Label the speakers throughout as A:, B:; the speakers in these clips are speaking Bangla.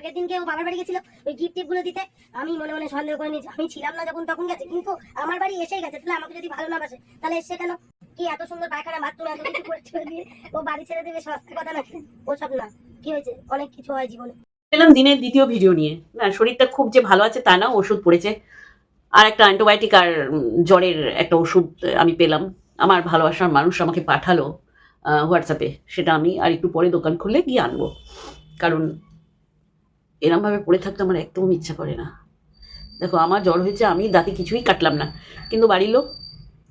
A: আগের দিনকে ও বাবার বাড়ি গেছিল, ওই গিফট টিপগুলো দিতে। আমি মনে মনে সন্দেহ করে নিয়েছি, আমি ছিলাম না যখন তখন গেছে, কিন্তু আমার বাড়ি এসেই গেছে। তাহলে আমাকে যদি ভালো না বাসে, তাহলে এসে কেন? কি এত সুন্দর পায়খানা বাথরুম এত কিছু করে দিয়ে ও বাড়ি ছেড়ে দেবে, সস্তা কথা নাকি? ওসব না। কি হয়েছে? অনেক কিছু হয় জীবনে।
B: এলাম দিনের দ্বিতীয় ভিডিও নিয়ে। না, শরীরটা খুব যে ভালো আছে তা না, ওষুধ পড়েছে। আর একটা অ্যান্টিবায়োটিক আর জ্বরের একটা ওষুধ আমি পেলাম। আমার ভালোবাসার মানুষ আমাকে পাঠালো হোয়াটসঅ্যাপে সেটা আমি আর একটু পরে দোকান খুললে গিয়ে আনব। কারণ এরমভাবে পড়ে থাকতে আমার একদম ইচ্ছা করে না। দেখো, আমার জ্বর হয়েছে, আমি দাঁতে কিছুই কাটলাম না। কিন্তু বাড়ির লোক,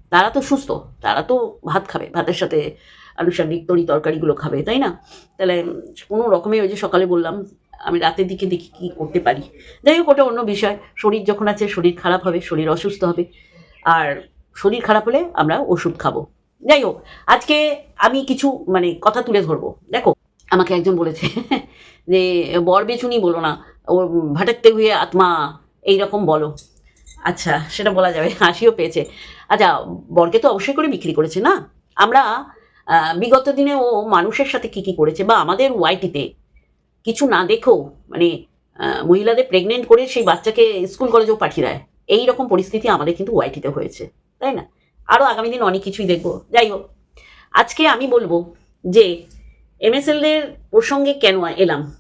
B: তারা তো সুস্থ, তারা তো ভাত খাবে, ভাতের সাথে আনুষঙ্গিক তরি তরকারিগুলো খাবে, তাই না? তাহলে কোনো রকমে ওই যে সকালে বললাম, আমি রাতের দিকে দেখি কী করতে পারি। যাই হোক, ওটা অন্য বিষয়। শরীর যখন আছে, শরীর খারাপ হবে, শরীর অসুস্থ হবে। আর শরীর খারাপ হলে আমরা ওষুধ খাব। যাই হোক, আজকে আমি কিছু মানে কথা তুলে ধরবো। দেখো আমাকে একজন বলেছে যে, বর বেচুনি বলো না ও ভাটাকতে হুয়ে আত্মা, এইরকম বলো। আচ্ছা সেটা বলা যাবে, হাসিও পেয়েছে। আচ্ছা বরকে তো অবশ্যই করে বিক্রি করেছে না? আমরা বিগত দিনে ও মানুষের সাথে কি কি করেছে বা আমাদের ওয়াইটিতে কিছু না দেখো মানে মহিলাদের প্রেগনেন্ট করে সেই বাচ্চাকে স্কুল, কলেজেও পাঠিয়ে দেয় এই রকম পরিস্থিতি আমাদের কিন্তু ওয়াইটিতে হয়েছে, তাই না? আরও আগামী দিন অনেক কিছুই দেখব, যাই হোক। আজকে আমি বলব যে এমএসএলদের প্রসঙ্গে কেন এলাম?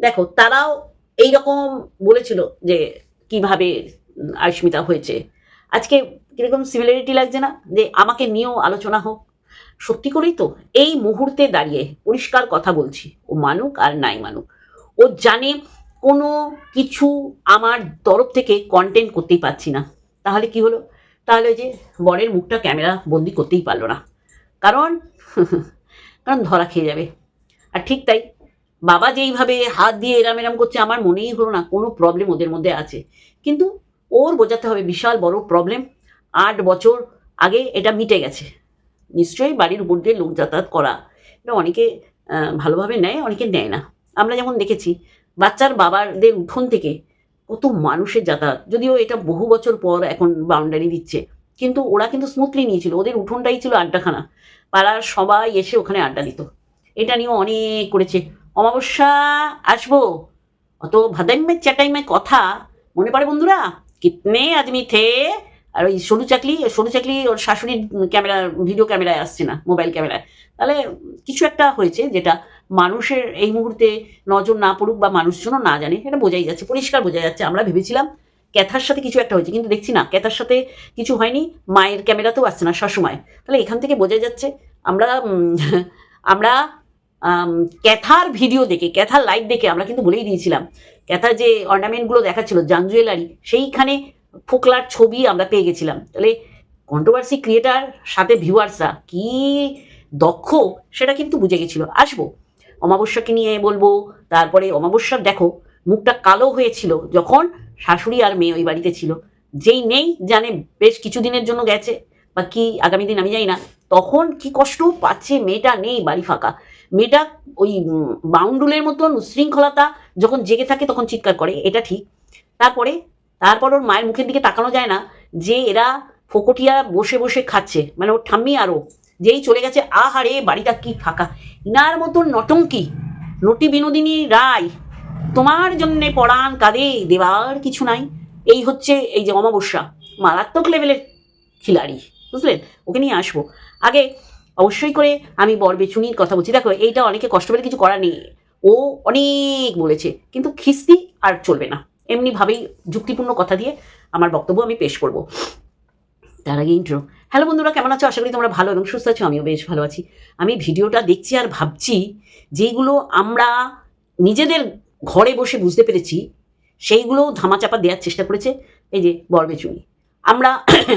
B: দেখো তারাও এই রকম বলেছিল যে কীভাবে উম, আয়ুষ্মিতা হয়েছে। আজকে কীরকম সিমিলারিটি লাগছে না? যে আমাকে নিয়েও আলোচনা হোক। সত্যি করেই তো এই মুহূর্তে দাঁড়িয়ে পরিষ্কার কথা বলছি ও মানুক আর নাই মানুক। ও জানে কোনো কিছু আমার তরফ থেকে কন্টেন্ট করতেই পারছি না। তাহলে কি হলো? তাহলে যে বরের মুখটা ক্যামেরা বন্দি করতেই পারল না। কারণ কারণ ধরা খেয়ে যাবে। আর ঠিক তাই, বাবা যেইভাবে হাত দিয়ে এরাম এরাম করছে, আমার মনেই হলো না কোনো প্রবলেম ওদের মধ্যে আছে। কিন্তু ওর বোঝাতে হবে বিশাল বড় প্রবলেম আট বছর আগে এটা মিটে গেছে। নিশ্চয়ই বাড়ির উপর দিয়ে লোক যাতায়াত করা। এটা অনেকে ভালোভাবে নেয়, অনেকে নেয় না। আমরা যেমন দেখেছি, বাচ্চার বাবাদের উঠোন থেকে কত মানুষের যাতায়াত। যদিও এটা বহু বছর পর এখন বাউন্ডারি দিচ্ছে। কিন্তু ওরা কিন্তু স্মুথলি নিয়েছিল। ওদের উঠোনটাই ছিল আড্ডাখানা। পাড়ার সবাই এসে ওখানে আড্ডা দিত। এটা নিয়েও অনেক করেছে। অমাবস্যা, আসব। অত ভাদাইমে চ্যাটাইমে কথা মনে পড়ে বন্ধুরা? কিতনে আদমি থে? আর ওই সরু চাকলি সরু চাকলি ওর শাশুড়ির ক্যামেরা ভিডিও ক্যামেরায় আসছে না মোবাইল ক্যামেরায়। তাহলে কিছু একটা হয়েছে যেটা মানুষের এই মুহূর্তে নজর না পড়ুক বা মানুষজনও না জানে, এটা বোঝাই যাচ্ছে, পরিষ্কার বোঝা যাচ্ছে। আমরা ভেবেছিলাম ক্যাথার সাথে কিছু একটা হয়েছে, কিন্তু দেখছি না, ক্যাথার সাথে কিছু হয়নি, মায়ের ক্যামেরাতেও আসছে না সবসময়। তাহলে এখান থেকে বোঝা যাচ্ছে, আমরা আমরা ক্যাথার ভিডিও দেখে, ক্যাথার লাইভ দেখে আমরা কিন্তু বলেই দিয়েছিলাম, ক্যাথার যে অর্নামেন্টগুলো দেখাচ্ছিল জান জুয়েলারি সেইখানে ফোকলার ছবি আমরা পেয়ে গেছিলাম। তাহলে কন্ট্রোভার্সি ক্রিয়েটার সাথে ভিউয়ার্সরা কি দক্ষ, সেটা কিন্তু বুঝে গেছিল। আসব, অমাবস্যাকে নিয়ে বলব, তারপরে অমাবস্যার দেখো, মুখটা কালো হয়েছিল, যখন শাশুড়ি আর মেয়ে ওই বাড়িতে ছিল। যেই নেই জানে বেশ কিছুদিনের জন্য গেছে, বা কি আগামী দিন আমি জানি না। তখন কি কষ্ট পাচ্ছে মেয়েটা? নেই, বাড়ি ফাঁকা। মেয়েটা ওই বাউন্ডুলের মতন উশৃঙ্খলতা যখন জেগে থাকে তখন চিৎকার করে, এটা ঠিক। তারপরে, তারপর ওর মায়ের মুখের দিকে তাকানো যায় না যে এরা ফোকটিয়া বসে বসে খাচ্ছে। মানে ওর ঠাম্মি আরও যেই চলে গেছে, আহারে, বাড়িটা কি ফাঁকা। ইনার মতন নটঙ্কি, নটি বিনোদিনী রায় তোমার জন্যে পড়ান কাঁদে দেওয়ার কিছু নাই। এই হচ্ছে এই যে অমাবস্যা, মারাত্মক লেভেলের খিলাড়ি, বুঝলেন? ওকে নিয়ে আসব। আগে অবশ্যই করে আমি বরবেচুনির কথা বলছি। দেখো, এইটা অনেকে কষ্ট পেলে কিছু করার নেই। ও অনেক বলেছে, কিন্তু খিস্তি আর চলবে না। এমনিভাবেই যুক্তিপূর্ণ কথা দিয়ে আমার বক্তব্য আমি পেশ করব। তার আগে ইন্ট্রো হ্যালো বন্ধুরা, কেমন আছো? আশা করি তোমরা ভালো এবং সুস্থ আছো, আমিও বেশ ভালো আছি। আমি ভিডিওটা দেখছি আর ভাবছি, যেইগুলো আমরা নিজেদের ঘরে বসে বুঝতে পেরেছি সেইগুলো ধামাচাপা দেওয়ার চেষ্টা করেছে এই যে বরবেচুনি। আমরা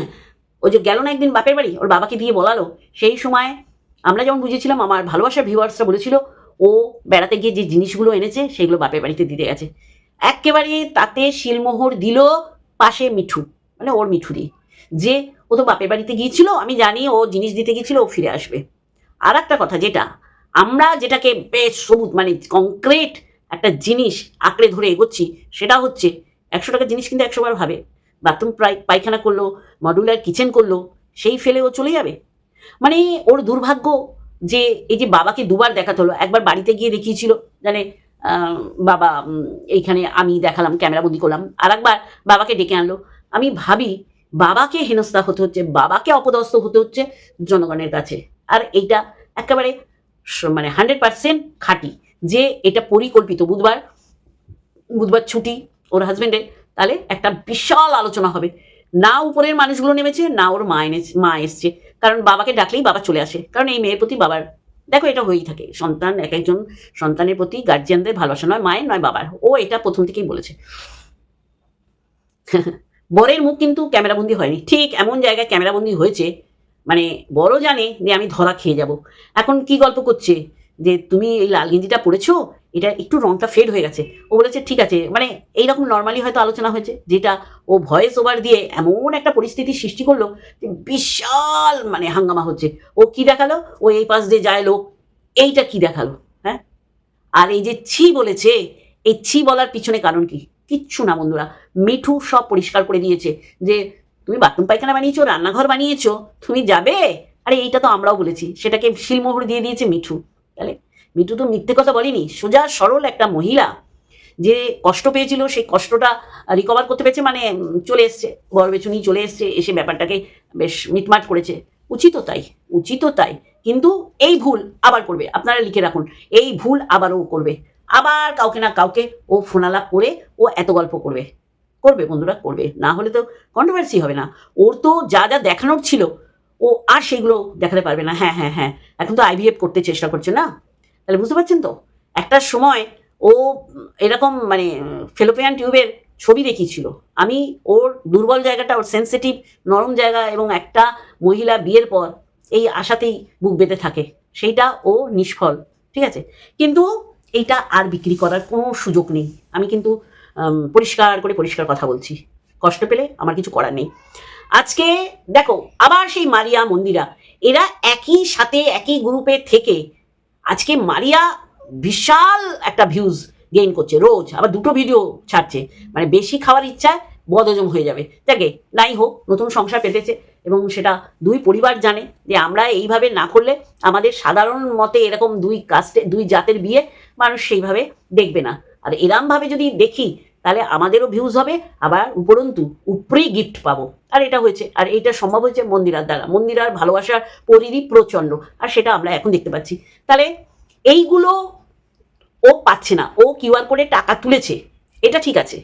B: ওই যে গেল না একদিন বাপের বাড়ি, ওর বাবাকে দিয়ে বলালো, সেই সময় আমরা যেমন বুঝেছিলাম, আমার ভালোবাসার ভিউয়ার্সরা বলেছিল, ও বেড়াতে গিয়ে যে জিনিসগুলো এনেছে, সেগুলো বাপের বাড়িতে দিতে গেছে। একেবারে তাতে শিলমোহর দিল পাশে মিঠু মানে ওর মিঠু দিয়ে। যে ও তো বাপের বাড়িতে গিয়েছিল, আমি জানি ও জিনিস দিতে গিয়েছিল, ও ফিরে আসবে। আর একটা কথা, যেটা আমরা যেটাকে বেশ সবুজ মানে কংক্রিট একটা জিনিস আঁকড়ে ধরে এগোচ্ছি, সেটা হচ্ছে একশো টাকার জিনিস কিন্তু একশোবার ভাবে। বাথরুম প্রায় পায়খানা করল, মডুলার কিচেন করল, সেই ফেলে ও চলে যাবে। মানে ওর দুর্ভাগ্য যে এই যে বাবাকে দুবার দেখাতে হলো, একবার বাড়িতে গিয়ে দেখিয়েছিল, জানে বাবা এইখানে আমি দেখালাম, ক্যামেরা বন্দি করলাম আর একবার বাবাকে ডেকে আনলো। আমি ভাবি, বাবাকে হেনস্থা হতে হচ্ছে, বাবাকে অপদস্থ হতে হচ্ছে জনগণের কাছে। আর এইটা একেবারে মানে হান্ড্রেড পার্সেন্ট খাঁটি। যে এটা পরিকল্পিত, বুধবার বুধবার ছুটি, ওর হাজবেন্ডের তাহলে একটা বিশাল আলোচনা হবে। না উপরের মানুষগুলো নেমেছে, না ওর মা এনেছে, মা এসছে। কারণ বাবাকে ডাকলেই বাবা চলে আসে। কারণ এই মেয়ের প্রতি বাবার, দেখো এটা হয়েই থাকে। সন্তান, এক একজন সন্তানের প্রতি গার্জিয়ানদের ভালোবাসা নয়, মায়ের নয়, বাবার। ও এটা প্রথম থেকেই বলেছে। বরের মুখ কিন্তু ক্যামেরাবন্দি হয়নি। ঠিক এমন জায়গায় ক্যামেরাবন্দি হয়েছে মানে বড় জানে যে আমি ধরা খেয়ে যাব। এখন কি গল্প করছে? যে তুমি এই লাল গেঞ্জিটা পরেছো, এটা একটু রংটা ফেড হয়ে গেছে। ও বলেছে, ঠিক আছে। মানে এইরকম নর্মালি হয়তো আলোচনা হয়েছে, যেটা ও ভয়েস ওভার দিয়ে এমন একটা পরিস্থিতি সৃষ্টি করল যে বিশাল মানে হাঙ্গামা হচ্ছে। ও কি দেখাল? ও এই পাশ দিয়ে যায় লোক, এইটা কি দেখাল? হ্যাঁ? আর এই যে ছি বলেছে, এই ছি বলার পিছনে কারণ কি? কিচ্ছু না বন্ধুরা। মিঠু সব পরিষ্কার করে দিয়েছে যে, তুমি বাথরুম পায়খানা বানিয়েছো, রান্নাঘর বানিয়েছো, তুমি যাবে? আরে এইটা তো আমরাও বলেছি, সেটাকে শিলমোহর দিয়ে দিয়েছে মিঠু। তাহলে মিঠু তো মিথ্যে কথা বলেনি। সোজা সরল একটা মহিলা যে কষ্ট পেয়েছিল, সেই কষ্টটা রিকভার করতে পেরেছে মানে চলে এসছে বরবেচুনি চলে এসছে, এসে ব্যাপারটাকে বেশ মিটমাট করেছে। উচিত তাই উচিত তাই। কিন্তু এই ভুল আবার করবে। আপনারা লিখে রাখুন, এই ভুল আবারও করবে। আবার কাউকে না কাউকে ও ফোনালাপ করে ও এত গল্প করবে। করবে বন্ধুরা, করবে। না হলে তো কন্ট্রোভার্সি হবে না। ওর তো যা যা দেখানোর ছিল ও আর সেগুলো দেখাতে পারবে না। হ্যাঁ হ্যাঁ হ্যাঁ। এখন তো আইভিএফ করতে চেষ্টা করছে না? তাহলে বুঝতে পারছেন তো? একটা সময় ও এরকম মানে ফেলোপিয়ান টিউবের ছবি দেখিয়েছিল। আমি ওর দুর্বল জায়গাটা, ওর সেন্সিটিভ নরম জায়গা এবং একটা মহিলা বিয়ের পর এই আশাতেই বুক বেঁধে থাকে। সেইটা ও নিষ্ফল, ঠিক আছে? কিন্তু এইটা আর বিক্রি করার কোনো সুযোগ নেই। আমি কিন্তু পরিষ্কার করে পরিষ্কার কথা বলছি। কষ্ট পেলে আমার কিছু করার নেই। আজকে দেখো, আবার সেই মারিয়া মন্দিরা। এরা একই সাথে, একই গ্রুপে থেকে আজকে মারিয়া বিশাল একটা ভিউজ গেইন করছে রোজ। আবার দুটো ভিডিও ছাড়ছে। মানে বেশি খাওয়ার ইচ্ছায় বদজম হয়ে যাবে। দেখে নাই হোক, নতুন সংসার পেতেছে এবং সেটা দুই পরিবার জানে যে আমরা এইভাবে না করলে আমাদের সাধারণ মতে এরকম দুই কাস্টে দুই জাতের বিয়ে মানুষ সেইভাবে দেখবে না। আর এরমভাবে যদি দেখি তাহলে আমাদেরও ভিউজ হবে, আবার উপরন্তু উপরেই গিফট পাবো। আর এটা হয়েছে, আর এটা সম্ভব হয়েছে মন্দিরার দ্বারা। মন্দিরার ভালোবাসার পরিধি প্রচণ্ড, আর সেটা আমরা এখন দেখতে পাচ্ছি। তাহলে এইগুলো ও পাচ্ছে না, ও কিউআর করে টাকা তুলেছে, এটা ঠিক আছে।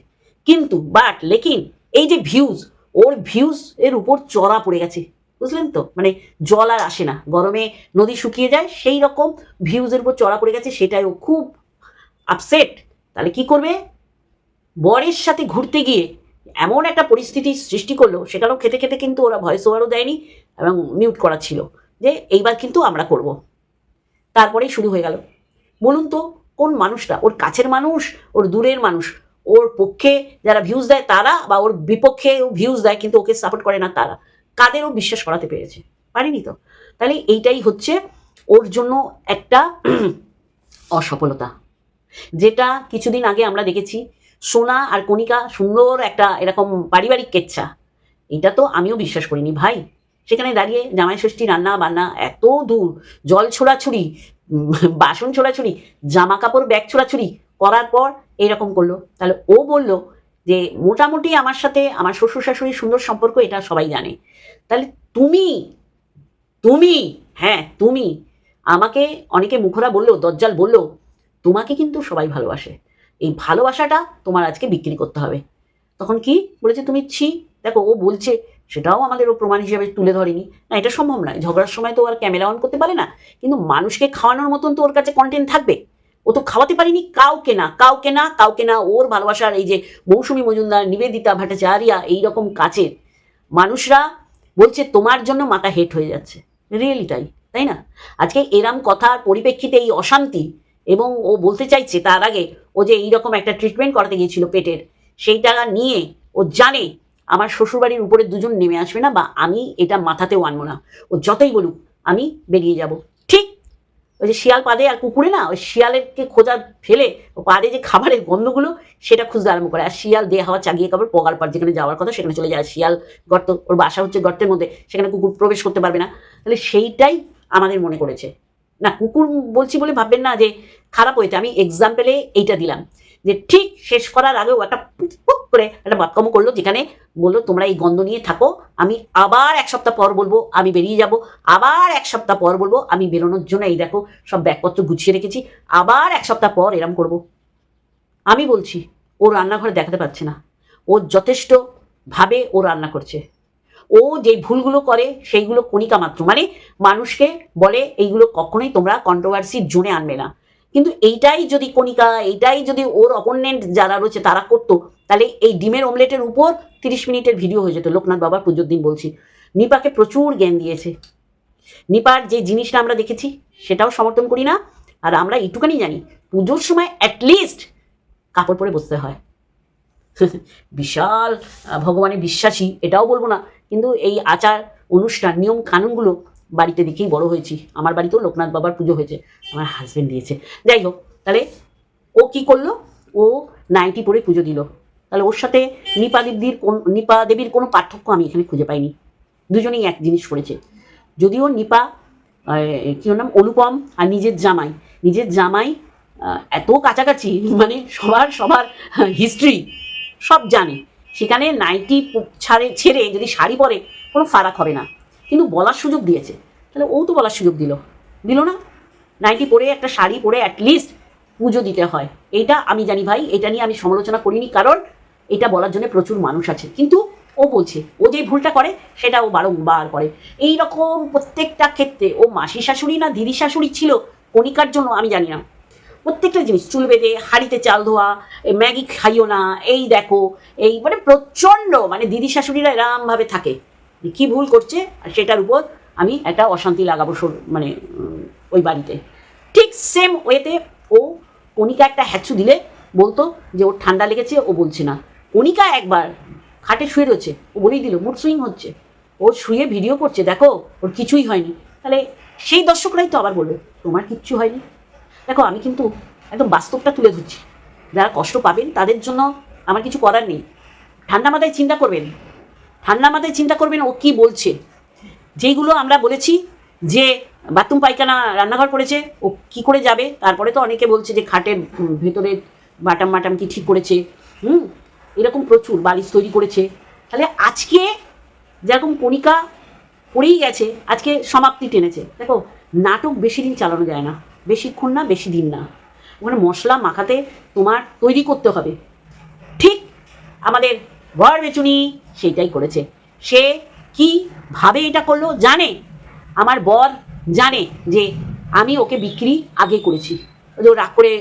B: কিন্তু বাট লেকিন, এই যে ভিউজ ওর ভিউজ এর উপর চড়া পড়ে গেছে, বুঝলেন তো? মানে জল আর আসে না। গরমে নদী শুকিয়ে যায়, সেই রকম ভিউজের উপর চড়া পড়ে গেছে, সেটাই ও খুব আপসেট তাহলে কি করবে? বরের সাথে ঘুরতে গিয়ে এমন একটা পরিস্থিতি সৃষ্টি করল, সেখানেও খেতে খেতে কিন্তু ওরা ভয়েস ওভারও দেয়নি এবং মিউট করা ছিল যে এইবার কিন্তু আমরা করব। তারপরেই শুরু হয়ে গেল। বলুন তো, কোন মানুষটা? ওর কাছের মানুষ? ওর দূরের মানুষ? ওর পক্ষে যারা ভিউজ দেয় তারা? বা ওর বিপক্ষে ভিউজ দেয় কিন্তু ওকে সাপোর্ট করে না তারা? কাদেরও বিশ্বাস করাতে পেরেছে? পারিনি তো? তাহলে এইটাই হচ্ছে ওর জন্য একটা অসফলতা। যেটা কিছুদিন আগে আমরা দেখেছি সোনা আর কণিকা সুন্দর একটা এরকম পারিবারিক কেচ্ছা। এটা তো আমিও বিশ্বাস করিনি, ভাই। সেখানে দাঁড়িয়ে জামাই ষষ্ঠী রান্না বান্না এত দূর, জল ছোড়াছুড়ি বাসন ছোড়াছুড়ি, জামা কাপড়, ব্যাগ ছোড়াছুড়ি করার পর এরকম করল। তাহলে ও বলল যে, মোটামুটি আমার সাথে আমার শ্বশুর শাশুড়ির সুন্দর সম্পর্ক, এটা সবাই জানে। তাহলে তুমি তুমি হ্যাঁ তুমি, আমাকে অনেকে মুখরা বলল, দজ্জাল বলল, তোমাকে কিন্তু সবাই ভালোবাসে। এই ভালোবাসাটা তোমার আজকে বিক্রি করতে হবে। তখন কি? বলেছে, তুমি ছি, দেখো, ও বলছে, সেটাও আমাদের ও প্রমাণ হিসাবে তুলে ধরেনি। না, এটা সম্ভব নয়, ঝগড়ার সময় তো আর ক্যামেরা অন করতে পারে না। কিন্তু মানুষকে খাওয়ানোর মতন তো ওর কাছে কন্টেন্ট থাকবে। ও তো খাওয়াতে পারিনি কাউকে না কাউকে না কাউকে না, ওর ভালোবাসার এই যে মৌসুমী মজুমদার, নিবেদিতা, ভট্টাচার্যা, এইরকম কাছের মানুষরা বলছে, তোমার জন্য মাথা হেট হয়ে যাচ্ছে। রিয়েলি তাই তাই না? আজকে এরাম কথার পরিপ্রেক্ষিতে এই অশান্তি এবং ও বলতে চাইছে তার আগে ও যে এইরকম একটা ট্রিটমেন্ট করাতে গিয়েছিল পেটের, সেই টাকা নিয়ে ও জানে আমার শ্বশুরবাড়ির উপরে দুজন নেমে আসবে না বা আমি এটা মাথাতেও আনব না। ও যতই বলুক, আমি বেরিয়ে যাব। ঠিক ওই যে শিয়াল পাদে আর কুকুরে না, ওই শিয়ালেরকে খোঁজা ফেলে ও পাদে যে খাবারের গন্ধগুলো, সেটা খুঁজতে আরম্ভ করে। আর শিয়াল দিয়ে হাওয়া, চাগিয়ে খাবার পগার পার যেখানে যাওয়ার কথা, সেখানে চলে যায়। শিয়াল গর্ত, ওর বাসা হচ্ছে গর্তের মধ্যে, সেখানে কুকুর প্রবেশ করতে পারবে না। তাহলে সেইটাই আমাদের মনে করেছে। না, কুকুর বলছি বলে ভাববেন না যে খারাপ হয়েছে। আমি এক্সাম্পলে এইটা দিলাম যে ঠিক শেষ করার আগেও একটা পুক করে একটা বাক্যম করল যেখানে বলল, তোমরা এই গন্ধ নিয়ে থাকো, আমি আবার এক সপ্তাহ পর বলব, আমি বেরিয়ে যাব, আবার এক সপ্তাহ পর বলব, আমি বেরোনোর জন্য এই দেখো সব ব্যাগপত্র গুছিয়ে রেখেছি, আবার এক সপ্তাহ পর এরম করব। আমি বলছি, ও রান্নাঘরে দেখাতে পারছে না। ও যথেষ্ট ভাবে ও রান্না করছে। ও যে ভুলগুলো করে, সেইগুলো কণিকা মাত্র। মানে মানুষকে বলে, এইগুলো কখনোই তোমরা কন্ট্রোভার্সির জোনে আনবে না। কিন্তু এইটাই যদি কণিকা, এইটাই যদি ওর অপোনেন্ট যারা রয়েছে তারা করতো, তাহলে এই ডিমের অমলেটের উপর তিরিশ মিনিটের ভিডিও হয়ে যেত। লোকনাথ বাবার পুজোর দিন বলছি, নিপাকে প্রচুর জ্ঞান দিয়েছে। নিপার যে জিনিসটা আমরা দেখেছি, সেটাও সমর্থন করি না। আর আমরা এইটুখানি জানি, পুজোর সময় অ্যাটলিস্ট কাপড় পরে বসতে হয়। বিশাল ভগবানে বিশ্বাসী, এটাও বলব না। কিন্তু এই আচার, অনুষ্ঠান, নিয়ম, কানুনগুলো বাড়িতে দেখেই বড় হয়েছি। আমার বাড়িতেও লোকনাথ বাবার পুজো হয়েছে, আমার হাজবেন্ড দিয়েছে। যাই হোক, তাহলে ও কি করল? ও নাইটি পরে পুজো দিল। তাহলে ওর সাথে নিপা দেবীর কোন, নিপা দেবীর কোনো পার্থক্য আমি এখানে খুঁজে পাইনি। দুজনেই এক জিনিস করেছে। যদিও নিপা কি নাম? অনুপম আর নিজের জামাই। নিজের জামাই এত কাছাকাছি মানে সবার সবার হিস্ট্রি সব জানে। সেখানে নাইটি ছাড়ে, ছেড়ে যদি শাড়ি পরে, কোনো ফারাক হবে না। কিন্তু বলার সুযোগ দিয়েছে। তাহলে ও তো বলার সুযোগ দিল। দিল না। নাইটি পরে, একটা শাড়ি পরে অ্যাটলিস্ট পুজো দিতে হয়। এইটা আমি জানি ভাই, এটা নিয়ে আমি সমালোচনা করিনি, কারণ এটা বলার জন্য প্রচুর মানুষ আছে। কিন্তু ও বলছে, ও যে ভুলটা করে, সেটা ও বারংবার করে। এই রকম প্রত্যেকটা ক্ষেত্রে ও মাসি শাশুড়ি না দিদি শাশুড়ি ছিল, কণিকার জন্য আমি জানি না। প্রত্যেকটা জিনিস, চুল বেঁধে, হাঁড়িতে চাল ধোয়া ম্যাগি খাইও না, এই দেখো, এই মানে প্রচণ্ড মানে দিদি শাশুড়িরা এরমভাবে থাকে। কি ভুল করছে, আর সেটার উপর আমি একটা অশান্তি লাগাবো মানে ওই বাড়িতে। ঠিক সেম ওয়েতে ও, কণিকা একটা হ্যাচু দিলে, বলতো যে ওর ঠান্ডা লেগেছে, ও বলছে না। কণিকা একবার খাটে শুয়ে রয়েছে, ও বলেই দিল মুড সুইং হচ্ছে। ও শুয়ে ভিডিও করছে, দেখো, ওর কিছুই হয়নি। তাহলে সেই দর্শকরাই তো আবার বলবে, তোমার কিচ্ছু হয়নি। দেখো, আমি কিন্তু একদম বাস্তবটা তুলে ধরছি। যারা কষ্ট পাবেন, তাদের জন্য আমার কিছু করার নেই। ঠান্ডা মাথায় চিন্তা করবেন। ঠান্ডা মাথায় চিন্তা করবেন ও কি বলছে। যেইগুলো আমরা বলেছি যে বাথরুম পায়খানা রান্নাঘর করেছে, ও কি করে যাবে? তারপরে তো অনেকে বলছে যে খাটের ভেতরে বাটাম মাটাম কি ঠিক করেছে। হুম? এরকম প্রচুর বালিশ তৈরি করেছে। তাহলে আজকে যেরকম কণিকা পড়েই গেছে, আজকে সমাপ্তি টেনেছে। দেখো, নাটক বেশি দিন চালানো যায় না। বেশিক্ষণ না, বেশি দিন না। ওখানে মশলা মাখাতে তোমার তৈরি করতে হবে। ঠিক আমাদের বর বেচুনি সেইটাই করেছে। সে কি ভাবে এটা করল জানে? আমার বর জানে যে আমি ওকে বিক্রি আগে করেছি। ও রাগ করে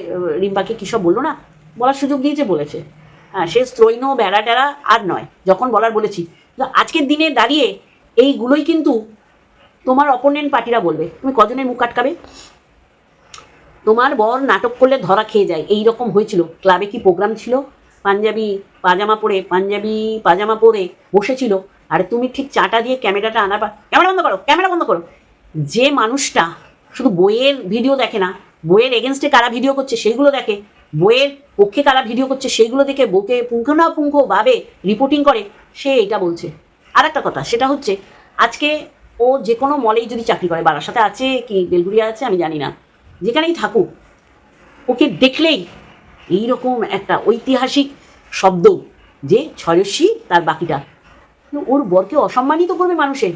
B: রিম্পাকে কী সব বলল না? বলার সুযোগ দিয়েছে বলেছে। হ্যাঁ সে স্ত্রৈন, বেড়া টেরা আর নয়। যখন বলার বলেছি আজকের দিনে দাঁড়িয়ে এইগুলোই কিন্তু তোমার অপোনেন্ট পার্টিরা বলবে। তুমি কজনের মুখ আটকাবে? তোমার বর নাটক করলে ধরা খেয়ে যায়। এই রকম হয়েছিল। ক্লাবে কি প্রোগ্রাম ছিল? পাঞ্জাবি পাজামা পরে, পাঞ্জাবি পাজামা পরে বসেছিল। আর তুমি ঠিক চাটা দিয়ে ক্যামেরাটা আনার ক্যামেরা বন্ধ করো, ক্যামেরা বন্ধ করো। যে মানুষটা শুধু বইয়ের ভিডিও দেখে না, বইয়ের এগেনস্টে কারা ভিডিও করছে সেইগুলো দেখে, বইয়ের পক্ষে কারা ভিডিও করছে সেইগুলো দেখে বউকে পুঙ্খানুপুঙ্খ ভাবে রিপোর্টিং করে, সে এটা বলছে। আর একটা কথা, সেটা হচ্ছে, আজকে ও যে কোনো মলেই যদি চাকরি করে বারার সাথে আছে কি বেলগুড়িয়া আছে আমি জানি না। যেখানেই থাকুক, ওকে দেখলেই এইরকম একটা ঐতিহাসিক শব্দ যে ছয়সী তার বাকিটা। ওর বরকে অসম্মানিত করবে মানুষে।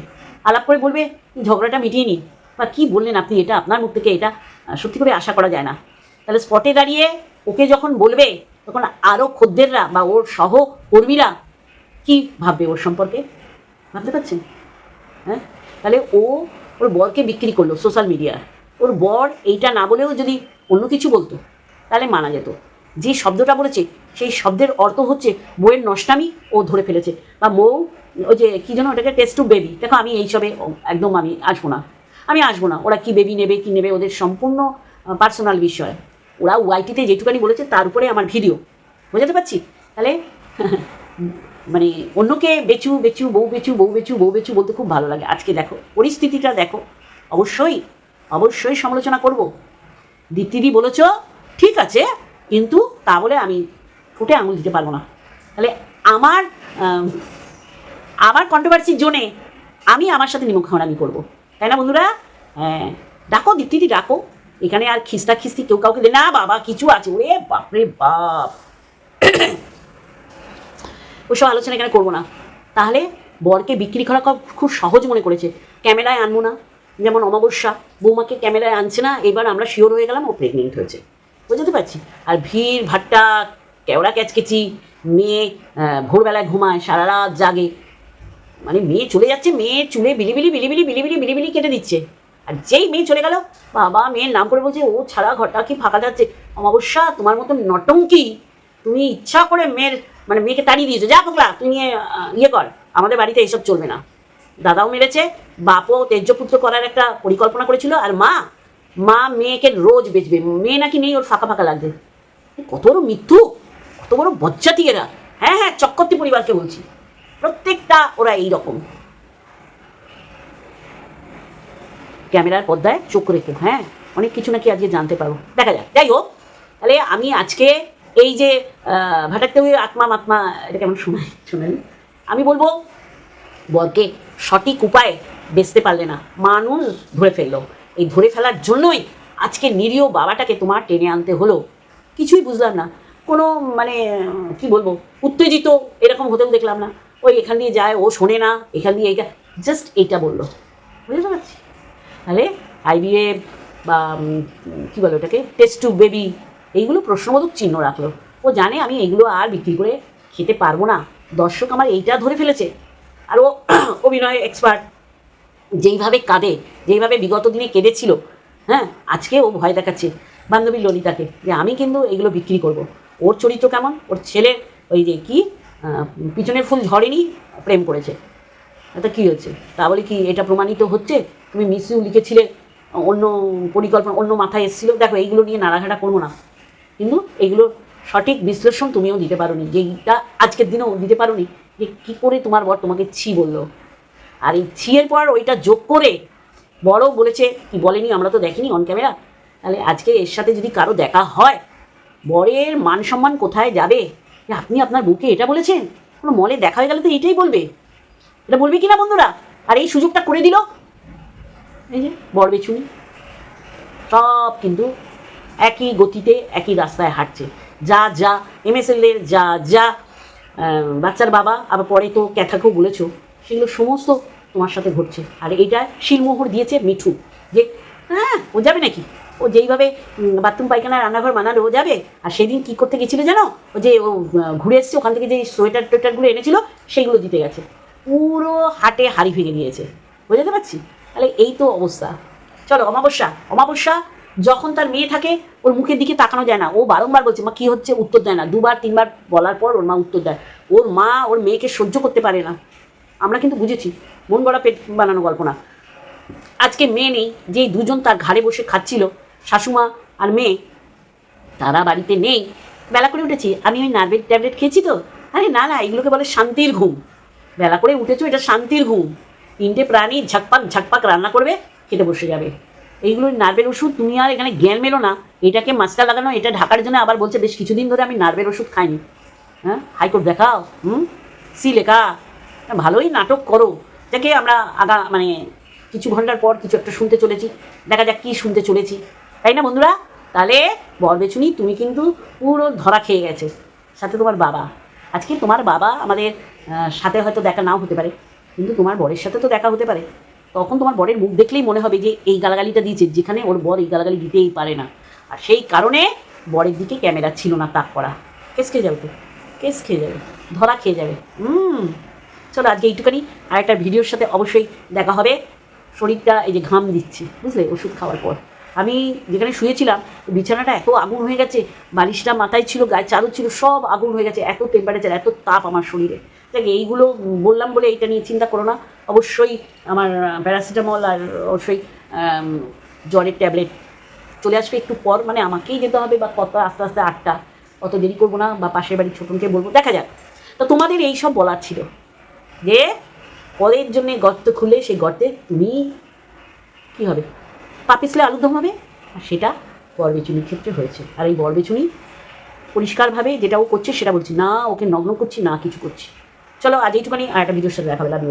B: আলাপ করে বলবে ঝগড়াটা মিটিয়ে নিন বা কী বললেন আপনি এটা? আপনার মুখ থেকে এটা সত্যি করে আশা করা যায় না। তাহলে স্পটে দাঁড়িয়ে ওকে যখন বলবে, তখন আরও খদ্দেররা বা ওর সহকর্মীরা কি ভাববে ওর সম্পর্কে? ভাবতে পারছেন? হ্যাঁ? তাহলে ও ওর বরকে বিক্রি করল সোশ্যাল মিডিয়ায়। ওর বর এইটা না বলেও যদি অন্য কিছু বলতো, তাহলে মানা যেত। যে শব্দটা বলেছে, সেই শব্দের অর্থ হচ্ছে বইয়ের নষ্টামি ও ধরে ফেলেছে। বা মৌ, ওই যে কী যেন ওটাকে টেস্ট টু বেবি দেখো আমি এইসবে একদম আমি আসব না। আমি আসব না। ওরা কি বেবি নেবে, কি নেবে, ওদের সম্পূর্ণ পার্সোনাল বিষয়। ওরা ওয়াইটিতে যেটুকানি বলেছে, তার উপরে আমার ভিডিও বোঝাতে পারছি? তাহলে মানে অন্যকে বেচু বেচু, বউ বেচু বউ বেচু বউ বেচু বলতে খুব ভালো লাগে। আজকে দেখো, পরিস্থিতিটা দেখো। অবশ্যই অবশ্যই সমালোচনা করব। দীপ্তিদি বলেছ ঠিক আছে কিন্তু তা বলে আমি ফুটে আঙুল দিতে পারব না। তাহলে আমার আম, আমার কন্ট্রোভার্সির জোনে আমি আমার সাথে নিমুখানামি করব। তাই না বন্ধুরা? হ্যাঁ ডাকো দীপ্তিদি ডাকো। এখানে আর খিস্তা খিস্তি কেউ কাউকে দে না বাবা কিছু আছে। ওরে বাপরে বাপ। ওসব আলোচনা এখানে করব না। তাহলে বরকে বিক্রি করা খুব সহজ মনে করেছে। ক্যামেরায় আনব না। যেমন অমাবস্যা, বৌমাকে ক্যামেরায় আনছে না, এবার আমরা শিওর হয়ে গেলাম ও প্রেগনেন্ট হয়েছে। বুঝতে পারছি? আর ভিড়, ভাট্টা, কেওড়া ক্যাচকেচি, মেয়ে ভোরবেলায় ঘুমায় সারা রাত জাগে। মানে মেয়ে চলে যাচ্ছে, মেয়ে চুলে বিলিবিলি বিলিবিলি বিলিবিলি বিলিবিলি কেটে দিচ্ছে। আর যেই মেয়ে চলে গেল, বাবা, মেয়ের নাম করে বলছে, ও ছাড়া ঘরটা কি ফাঁকা যাচ্ছে? অমাবস্যা, তোমার মতো নটঙ্কি, তুমি ইচ্ছা করে মেয়ের মানে মেয়েকে তাড়িয়ে দিয়েছ। যা পোকলা তুমি ইয়ে কর, আমাদের বাড়িতে এইসব চলবে না। দাদাও মেরেছে, বাপও তেজ্যপুত্র করার একটা পরিকল্পনা করেছিল, আর মা মা মেয়েকে রোজ বেচবে, মেয়ে নাকি নেই, ওর ফাঁকা ফাঁকা লাগবে। কত বড় মৃত্যু, কত বড় বজ্জাতি এরা। হ্যাঁ হ্যাঁ চক্রবর্তী পরিবারকে বলছি, প্রত্যেকটা ওরা এই রকম ক্যামেরার পর্দায় চোখ রেখো হ্যাঁ অনেক কিছু নাকি আজকে জানতে পারব। দেখা যাক, যাই হোক, তাহলে আমি আজকে এই যে ভাটাতে আত্মা, মাত্মা, এটা কেমন শোনায় শোনেন আমি বলব, বরকে সঠিক উপায়ে বেচতে পারলে না। মানুষ ধরে ফেলল। এই ধরে ফেলার জন্যই আজকে নিরীহ বাবাটাকে তোমার টেনে আনতে হলো। কিছুই বুঝলাম না। কোনো মানে কি বলব, উত্তেজিত এরকম হতেও দেখলাম না। ওই এখান দিয়ে যায়, ও শোনে না, এখান দিয়ে এইটা জাস্ট এইটা বলল। বুঝতে পারছি? তাহলে আইবিএফ বা কী বলে ওটাকে টেস্ট টু বেবি এইগুলো প্রশ্নবোধক চিহ্ন রাখল। ও জানে আমি এগুলো আর বিক্রি করে খেতে পারব না। দর্শক আমার এইটা ধরে ফেলেছে। আর ও অভিনয় এক্সপার্ট যেইভাবে কাঁদে, যেইভাবে বিগত দিনে কেঁদেছিল হ্যাঁ আজকে ও ভয় দেখাচ্ছে বান্ধবী ললিতাকে যে আমি কিন্তু এগুলো বিক্রি করব। ওর চরিত্র কেমন? ওর ছেলে ওই যে কি পিছনের ফুল ঝরেনি প্রেম করেছে। এটা কী হচ্ছে? তা বলে কি এটা প্রমাণিত হচ্ছে? তুমি মিস লিখেছিলে, অন্য পরিকল্পনা, অন্য মাথায় এসেছিল? দেখো, এইগুলো নিয়ে নাড়াঘাটা করব না। কিন্তু এইগুলো সঠিক বিশ্লেষণ তুমিও দিতে পারোনি, যেইটা আজকের দিনেও দিতে পারোনি যে কী করে তোমার বর তোমাকে ছি বলল? আর এই ছিয়ের পর ওইটা যোগ করে বড় বলেছে কি বলেনি আমরা তো দেখিনি অন ক্যামেরা তাহলে আজকে এর সাথে যদি কারও দেখা হয় বরের মান সম্মান কোথায় যাবে? যে আপনি আপনার বুকে এটা বলেছেন? কোনো মলে দেখা হয়ে গেলে তো এইটাই বলবে। এটা বলবে কি না বন্ধুরা? আর এই সুযোগটা করে দিল? এই যে বর বেছুনি। সব কিন্তু একই গতিতে একই রাস্তায় হাঁটছে। যা যা এমএসএলের যা যা আহ, বাচ্চার বাবা, আবার পরে তো ক্যাথাকেও বলেছ, সেগুলো সমস্ত তোমার সাথে ঘটছে। আর এইটা শিলমোহর দিয়েছে মিঠু, যে হ্যাঁ ও যাবে নাকি? ও যেইভাবে বাথরুম পায়খানা রান্নাঘর বানালো ও যাবে? আর সেদিন কী করতে গেছিল জানো? ও যে, ও ঘুরে এসছে, ওখান থেকে যে সোয়েটার টোয়েটারগুলো এনেছিল, সেগুলো দিতে গেছে। পুরো হাটে হাড়ি ভেঙে দিয়েছে। বুঝতে পারছি? তাহলে এই তো অবস্থা। চলো, অমাবস্যা অমাবস্যা যখন তার মেয়ে থাকে, ওর মুখের দিকে তাকানো যায় না। ও বারংবার বলছে, মা, কী হচ্ছে? উত্তর দেয় না। দুবার, তিনবার বলার পর ওর মা উত্তর দেয়। ওর মা, ওর মেয়েকে সহ্য করতে পারে না। আমরা কিন্তু বুঝেছি, মন গড়া পেট বানানো গল্প না। আজকে মেয়ে নেই, যেই দুজন তার ঘাড়ে বসে খাচ্ছিল, শাশুমা আর মেয়ে, তারা বাড়িতে নেই। বেলা করে উঠেছি, আমি ওই নার্ভের ট্যাবলেট খেয়েছি তো? আরে না না, এগুলোকে বলে শান্তির ঘুম। বেলা করে উঠেছো, এটা শান্তির ঘুম। তিনটে প্রাণী ঝাকপাক ঝাকপাক রান্না করবে, খেতে বসে যাবে। এইগুলো নার্ভের ওষুধ, তুমি আর এখানে জ্ঞান মেলো না। এটাকে মাস্টার লাগানো, এটা ঢাকার জন্য আবার বলছে, বেশ কিছুদিন ধরে আমি নার্ভের ওষুধ খাইনি। হ্যাঁ? হাইকোর্ট দেখাও, হুম? সি লেখা। ভালোই নাটক করো। যাকে আমরা আগা মানে কিছু ঘণ্টার পর কিছু একটা শুনতে চলেছি। দেখা যাক কী শুনতে চলেছি। তাই না বন্ধুরা? তাহলে বরবেছুনি, তুমি কিন্তু পুরো ধরা খেয়ে গেছে। সাথে তোমার বাবা। আজকে তোমার বাবা আমাদের সাথে হয়তো দেখা নাও হতে পারে। কিন্তু তোমার বরের সাথে তো দেখা হতে পারে। তখন তোমার বরের মুখ দেখলেই মনে হবে যে এই গালাগালিটা দিয়েছে, যেখানে ওর বর এই গালাগালি দিতেই পারে না। আর সেই কারণে বরের দিকে ক্যামেরা ছিল না তাক করা। কেস খেয়ে যাবে তো? কেস খেয়ে যাবে। ধরা খেয়ে যাবে। হুম। চলো আজকে এইটুখানি। আর একটা ভিডিওর সাথে অবশ্যই দেখা হবে। শরীরটা এই যে ঘাম দিচ্ছে, বুঝলে? ওষুধ খাওয়ার পর। আমি যেখানে শুয়েছিলাম, বিছানাটা এত আগুন হয়ে গেছে, বালিশটা মাথায় ছিল, গায়ে চালু ছিল, সব আগুন হয়ে গেছে। এত টেম্পারেচার এত তাপ আমার শরীরে। দেখ এইগুলো বললাম বলে এইটা নিয়ে চিন্তা করো না। অবশ্যই আমার প্যারাসিটামল আর অবশ্যই জ্বরের ট্যাবলেট। চলে আসবে একটু পর মানে আমাকেই যেতে হবে বা কত আস্তে আস্তে আটটা, অত দেরি করব না বা পাশের বাড়ির ছোটনকে বলব। দেখা যাক। তো তোমাদের এই সব বলার ছিল যে পরের জন্যে গর্ত খুলে সেই গর্তে তুমি কী হবে? পা পিছলে আলুদম হবে? আর সেটা বরবেচুনির ক্ষেত্রে হয়েছে। আর এই বরবেচুনি পরিষ্কারভাবে যেটা ও করছে সেটা বলছি, না, ওকে নগ্ন করছি, না কিছু করছি। চলো, আজ এইটুখানি, আর একটা ভিডিওর সাথে দেখা হবে। লাভ